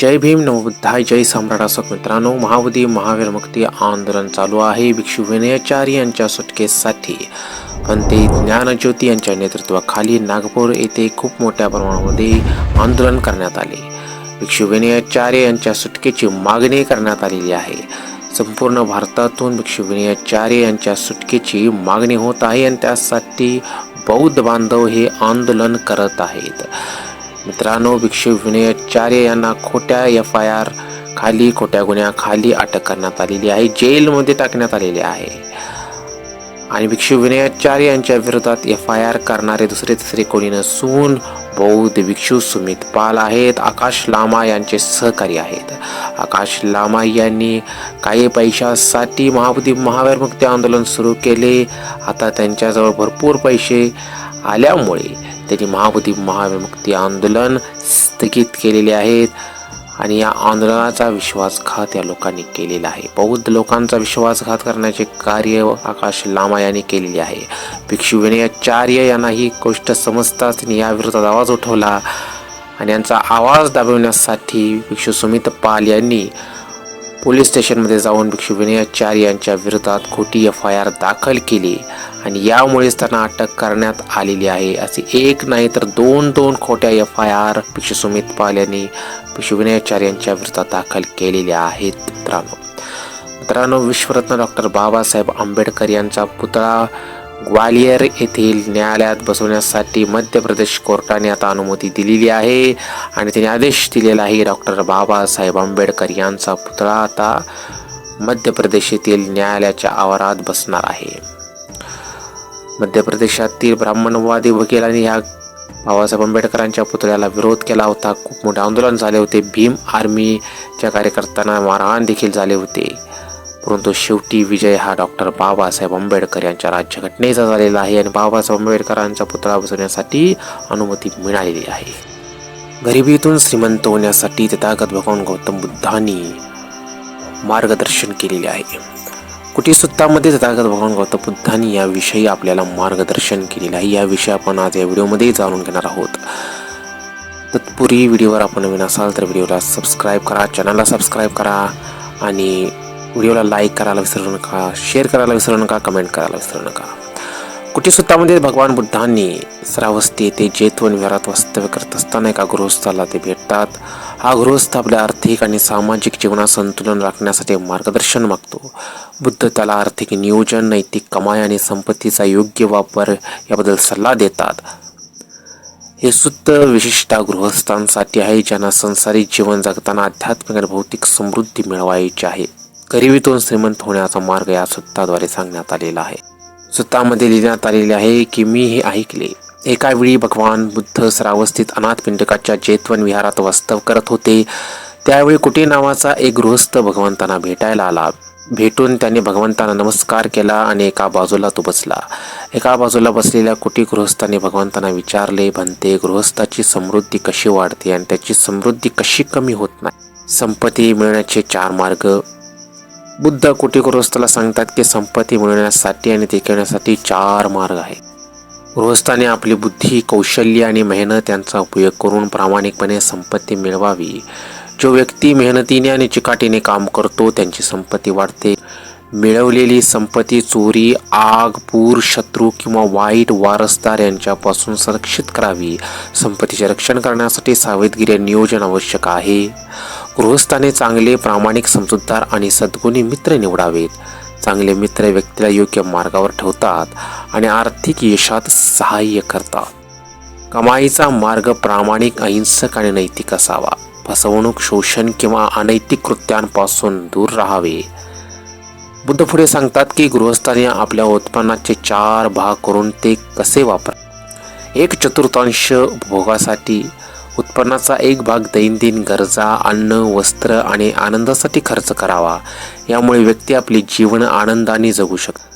जय भीम नवबुद्धाय जय सम्राट असोक मित्रांनो महाबोधी महावीर मुक्ती आंदोलन चालू आहे. भिक्षू विनयाचार्य यांच्या सुटकेसाठी पंते ज्ञानज्योती यांच्या नेतृत्वाखाली नागपूर येथे खूप मोठ्या प्रमाणामध्ये आंदोलन करण्यात आले. भिक्षू विनयाचार्य यांच्या सुटकेची मागणी करण्यात आलेली आहे. संपूर्ण भारतातून भिक्षू विनयाचार्य यांच्या सुटकेची मागणी होत आहे आणि त्यासाठी बौद्ध बांधव हे आंदोलन करत आहेत. मित्रांनो भिक्षू विनयाचार्य यांना खोट्या एफ आय आर खाली खोट्या गुन्ह्याखाली अटक करण्यात आलेली आहे. जेलमध्ये टाकण्यात आलेली आहे. आणि भिक्षू विनयाचार्य यांच्या विरोधात एफ आय आर करणारे दुसरे तिसरे कोणी नसून बौद्ध भिक्षू सुमित पाल आहेत. आकाश लामा यांचे सहकारी आहेत. आकाश लामा यांनी काही पैशासाठी महाबुद्धी महावीर मुक्ती आंदोलन सुरू केले. आता त्यांच्याजवळ भरपूर पैसे आल्यामुळे त्यांनी महाबुद्धी महाविमुक्ती आंदोलन स्थगित केलेले आहेत आणि या आंदोलनाचा विश्वासघात या लोकांनी केलेला आहे. बौद्ध लोकांचा विश्वासघात करण्याचे कार्य आकाश लामा यांनी केलेले आहे. भिक्षू विनयाचार्य यांना ही गोष्ट समजताच त्यांनी या विरोधात आवाज उठवला आणि यांचा आवाज दाबविण्यासाठी भिक्षू सुमित पाल यांनी पोलीस स्टेशनमध्ये जाऊन भिक्षू विनयाचार्य यांच्या विरोधात खोटी एफ आय आर दाखल केली आणि यामुळेच त्यांना अटक करण्यात आलेली आहे. असे एक नाही तर दोन दोन खोट्या एफ आय आर भिक्षू सुमित पाल यांनी भिक्षू विनयाचार्य यांच्या विरोधात दाखल केलेल्या आहेत. मित्रांनो मित्रांनो विश्वरत्न डॉक्टर बाबासाहेब आंबेडकर यांचा पुतळा ग्वालियर येथील न्यायालयात बसवण्यासाठी मध्य प्रदेश कोर्टाने आता अनुमती दिलेली आहे. आणि त्याने आदेश दिलेला आहे डॉक्टर बाबासाहेब आंबेडकर यांचा पुतळा आता मध्य प्रदेश येथील न्यायालयाच्या आवारात बसणार आहे. मध्य प्रदेशातील ब्राह्मणवादी वकिलांनी ह्या बाबासाहेब आंबेडकरांच्या पुतळ्याला विरोध केला होता. खूप मोठे आंदोलन झाले होते. भीम आर्मीच्या कार्यकर्त्यांना मारहाण देखील झाले होते. परंतु शेवटी विजय हा डॉक्टर बाबासाहेब आंबेडकर यांच्या राज्यघटनेचा झालेला आहे आणि बाबासाहेब आंबेडकरांचा पुतळा बसवण्यासाठी अनुमती मिळालेली आहे. गरिबीतून श्रीमंत होण्यासाठी तथागत भगवान गौतम बुद्धांनी मार्गदर्शन केलेले आहे. कुटीसुत्तामध्ये तथागत भगवान गौतम बुद्धांनी याविषयी आपल्याला मार्गदर्शन केलेलं आहे याविषयी आपण आज या व्हिडिओमध्ये जाणून घेणार आहोत. तत्पूर्वी व्हिडिओवर आपण नवीन असाल तर व्हिडिओला सबस्क्राईब करा चॅनलला सबस्क्राईब करा आणि व्हिडिओला लाईक करायला विसरू नका शेअर करायला विसरू नका कमेंट करायला विसरू नका. कुटीसुत्तामध्ये भगवान बुद्धांनी श्रावस्ती येथे जेतवन विहारात वास्तव्य करत असताना एका गृहस्थाला ते भेटतात. हा गृहस्थ आपल्या आर्थिक आणि सामाजिक जीवनात संतुलन राखण्यासाठी मार्गदर्शन मागतो. बुद्ध त्याला आर्थिक नियोजन नैतिक कमाई आणि संपत्तीचा योग्य वापर याबद्दल सल्ला देतात. हे सुत्त विशिष्ट गृहस्थांसाठी आहे ज्यांना संसारिक जीवन जगताना आध्यात्मिक आणि भौतिक समृद्धी मिळवायची आहे. गरिबीतून श्रीमंत होण्याचा मार्ग या सुत्ताद्वारे सांगण्यात आलेला आहे. सुत्तामध्ये लिहिण्यात आलेले आहे की मी हे ऐकले. एका वेळी भगवान बुद्ध श्रावस्थित अनाथ पिंडकाच्या जेतवन विहारात वास्तव करत होते. त्यावेळी कुटे नावाचा एक गृहस्थ भगवंतांना भेटायला आला. भेटून त्याने भगवंतांना नमस्कार केला आणि एका बाजूला तो बसला. एका बाजूला बसलेल्या कुटी गृहस्थाने भगवंतांना विचारले भन्ते गृहस्थाची समृद्धी कशी वाढते आणि त्याची समृद्धी कशी कमी होत नाही? संपत्ती मिळण्याचे चार मार्ग बुद्ध कुटी गृहस्थाला सांगतात की संपत्ती मिळवण्यासाठी आणि टिकवण्यासाठी चार मार्ग आहेत. गृहस्थाने आपली बुद्धी कौशल्य आणि मेहनत यांचा उपयोग करून प्रामाणिकपणे संपत्ती मिळवावी. जो व्यक्ती मेहनतीने आणि चिकाटीने काम करतो त्यांची संपत्ती वाढते. मिळवलेली संपत्ती चोरी आग पूर शत्रू किंवा वाईट वारसदार यांच्यापासून संरक्षित करावी. संपत्तीचे रक्षण करण्यासाठी सावधगिरी नियोजन आवश्यक आहे. गृहस्थाने चांगले प्रामाणिक समजूतदार आणि सद्गुणी मित्र निवडावेत. चांगले मित्र व्यक्तीला योग्य मार्गावर ठेवतात आणि आर्थिक यशात सहाय्य करतात. कमाईचा मार्ग प्रामाणिक अहिंसक आणि नैतिक असावा. फसवणूक शोषण किंवा अनैतिक कृत्यांपासून दूर राहावे. बुद्ध पुढे सांगतात की गृहस्थाने आपल्या उत्पन्नाचे चार भाग करून ते कसे वापर एक चतुर्थांश उपभोगासाठी उत्पन्नाचा एक भाग दैनंदिन गरजा अन्न वस्त्र आणि आनंदासाठी खर्च करावा. यामुळे व्यक्ती आपले जीवन आनंदाने जगू शकते.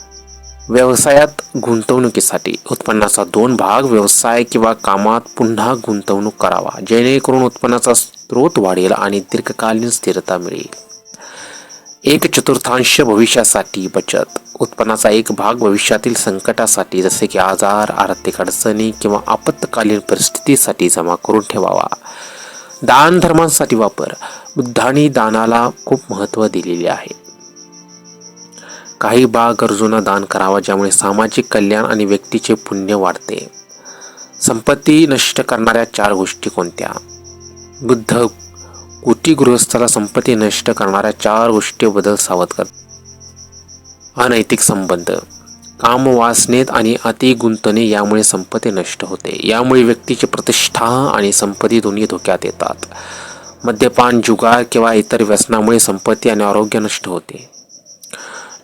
व्यवसायात गुंतवणुकीसाठी उत्पन्नाचा दोन भाग व्यवसाय किंवा कामात पुन्हा गुंतवणूक करावा. जेणेकरून उत्पन्नाचा स्रोत वाढेल आणि दीर्घकालीन स्थिरता मिळेल. एक चतुर्थांश भविष्यासाठी बचत. उत्पन्नाचा एक भाग भविष्यातील संकटासाठी जसे की आजार आर्थिक अडचणी किंवा आपत्कालीन परिस्थितीसाठी जमा करून ठेवावा. दान धर्मांसाठी वापर. बुद्धांनी दानाला खूप महत्त्व दिलेले आहे. काही भाग गरजूंना दान करावा ज्यामुळे सामाजिक कल्याण आणि व्यक्तीचे पुण्य वाढते. संपत्ती नष्ट करणाऱ्या चार गोष्टी कोणत्या? बुद्ध कुटी गृहस्थाला संपत्ती नष्ट करणाऱ्या चार गोष्टीबद्दल सावध कर. अनैतिक संबंध. कामवासनेत आणि अति गुंतणे यामुळे संपत्ती नष्ट होते. यामुळे व्यक्तीची प्रतिष्ठा आणि संपत्ती दोन्ही धोक्यात येतात. मद्यपान जुगार किंवा इतर व्यसनामुळे संपत्ती आणि आरोग्य नष्ट होते.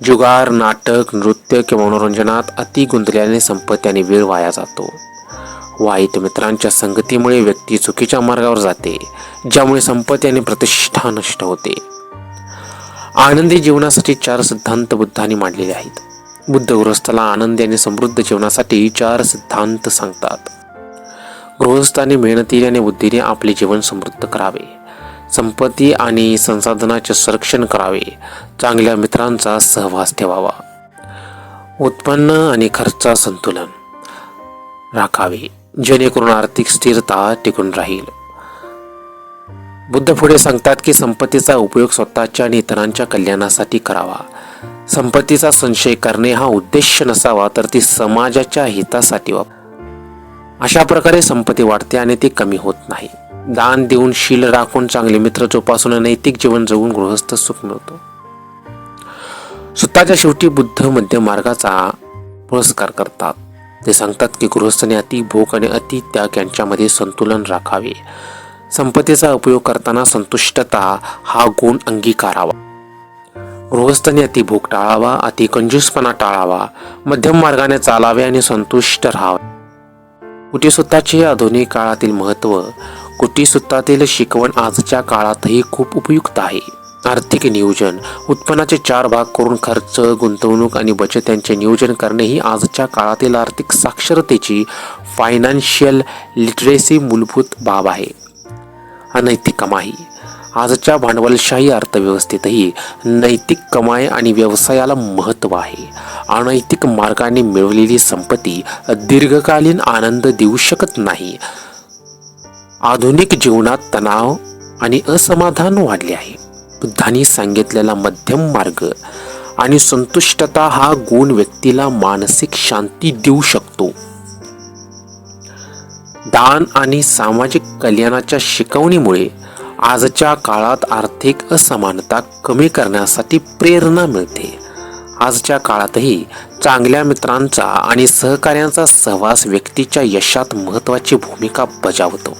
जुगार नाटक नृत्य किंवा मनोरंजनात अति गुंतल्याने संपत्ती आणि वेळ वाया जातो. वाईट मित्रांच्या संगतीमुळे व्यक्ती चुकीच्या मार्गावर जाते ज्यामुळे संपत्ती आणि प्रतिष्ठा नष्ट होते. आनंदी जीवनासाठी चार सिद्धांत बुद्धांनी मांडलेले आहेत. बुद्ध गृहस्थाला आनंदी आणि समृद्ध जीवनासाठी चार सिद्धांत सांगतात. गृहस्थाने मेहनतीने आणि बुद्धीने आपले जीवन समृद्ध करावे. संपत्ती आणि संसाधनाचे संरक्षण करावे. चांगल्या मित्रांचा सहवास ठेवावा. उत्पन्न आणि खर्चा संतुलन राखावे. जेणेकरून आर्थिक स्थिरता टिकून राहील. बुद्ध पुढे सांगतात की संपत्तीचा उपयोग स्वतःच्या आणि इतरांच्या कल्याणासाठी करावा. संपत्तीचा संशय करणे हा उद्देश नसावा तर ती समाजाच्या हितासाठी वापर अशा प्रकारे संपत्ती वाढते आणि ती कमी होत नाही. दान देऊन शील राखून चांगले मित्र जोपासून नैतिक जीवन जगून गृहस्थ सुख मिळतो स्वतःच्या शेवटी बुद्ध मध्यमार्गाचा पुरस्कार करतात. ते सांगतात की गृहस्थाने अति भोग आणि अति त्याग यांच्यामध्ये संतुलन राखावे. संपत्तीचा उपयोग करताना संतुष्टता हा गुण अंगीकारावा. गृहस्थाने अति भोग टाळावा अति कंजूसपणा टाळावा मध्यम मार्गाने चालावे आणि संतुष्ट राहावे. कुटीसुत्ताचे आधुनिक काळातील महत्त्व कुटीसुत्तातील शिकवण आजच्या काळातही खूप उपयुक्त आहे. आर्थिक नियोजन. उत्पन्नाचे चार भाग करून खर्च गुंतवणूक आणि बचत यांचे नियोजन करणे ही आजच्या काळातील आर्थिक साक्षरतेची फायनान्शियल लिटरेसी मूलभूत बाब आहे. अनैतिक कमाई. आजच्या भांडवलशाही अर्थव्यवस्थेतही नैतिक कमाई आणि व्यवसायाला महत्त्व आहे. अनैतिक मार्गाने मिळवलेली संपत्ती दीर्घकालीन आनंद देऊ शकत नाही. आधुनिक जीवनात तणाव आणि असमाधान वाढले आहे. बुद्धांनी सांगितलेला मध्यम मार्ग आणि संतुष्टता हा गुण व्यक्तीला मानसिक शांती देऊ शकतो. दान आणि सामाजिक कल्याणाच्या शिकवणीमुळे आजच्या काळात आर्थिक असमानता कमी करण्यासाठी प्रेरणा मिळते. आजच्या काळातही चांगल्या मित्रांचा आणि सहकार्यांचा सहवास व्यक्तीच्या यशात महत्त्वाची भूमिका बजावतो.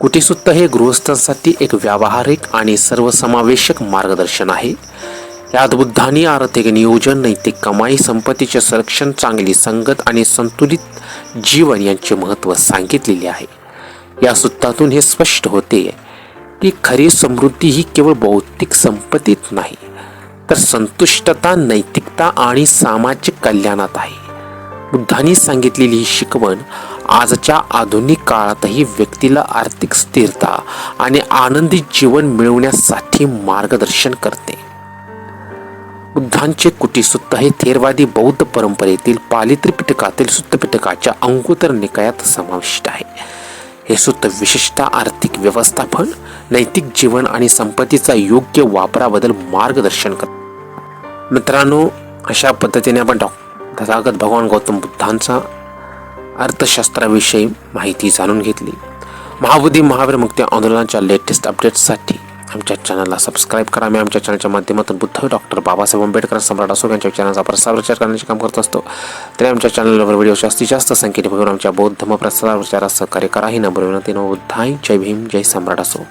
कुटीसुत्त हे गृहस्थांसाठी एक व्यावहारिक आणि सर्वसमावेशक मार्गदर्शन आहे. यात बुद्धांनी आर्थिक नियोजन नैतिक कमाई संपत्तीचे संरक्षण चांगली संगत आणि संतुलित जीवन यांचे महत्त्व सांगितलेले आहे. या सुत्तातून हे स्पष्ट होते की खरी समृद्धी ही केवळ भौतिक संपत्तीत नाही तर संतुष्टता नैतिकता आणि सामाजिक कल्याणात आहे. बुद्धांनी सांगितलेली ही शिकवण आजच्या आधुनिक काळातही व्यक्तीला आर्थिक स्थिरता आणि आनंदी जीवन मिळवण्यासाठी मार्गदर्शन करते. बुद्धांचे कुटीसुत्त हे थेरवादी बौद्ध परंपरेतील पाली त्रिपिटकातील सुत्तपिटकाच्या अंकुतर निकायात समाविष्ट आहे. हे सुत्त विशेषतः आर्थिक व्यवस्थापन नैतिक जीवन आणि संपत्तीचा योग्य वापराबद्दल मार्गदर्शन करते. मित्रांनो अशा पद्धतीने आपण डॉ. तथागत भगवान गौतम बुद्धांचा अर्थशास्त्राविषयी माहिती जाणून घेतली. महाबुद्धी महावीर मुक्ती आंदोलनाच्या लेटेस्ट अपडेट्ससाठी आमच्या चॅनलला सबस्क्राईब करा. मी आमच्या चॅनलच्या माध्यमातून बुद्ध डॉक्टर बाबासाहेब आंबेडकर सम्राट असो यांच्या चॅनलचा प्रसार प्रचार करण्याचे काम करत असतो. तरी आमच्या चॅनलवर व्हिडिओ जास्तीत जास्त संख्येने बघून आमच्या बौद्ध धर्म प्रसार प्रचारात सहकार्य करा. ही नंबर विनंती. बुद्धाई जय भीम. जय सम्राट असो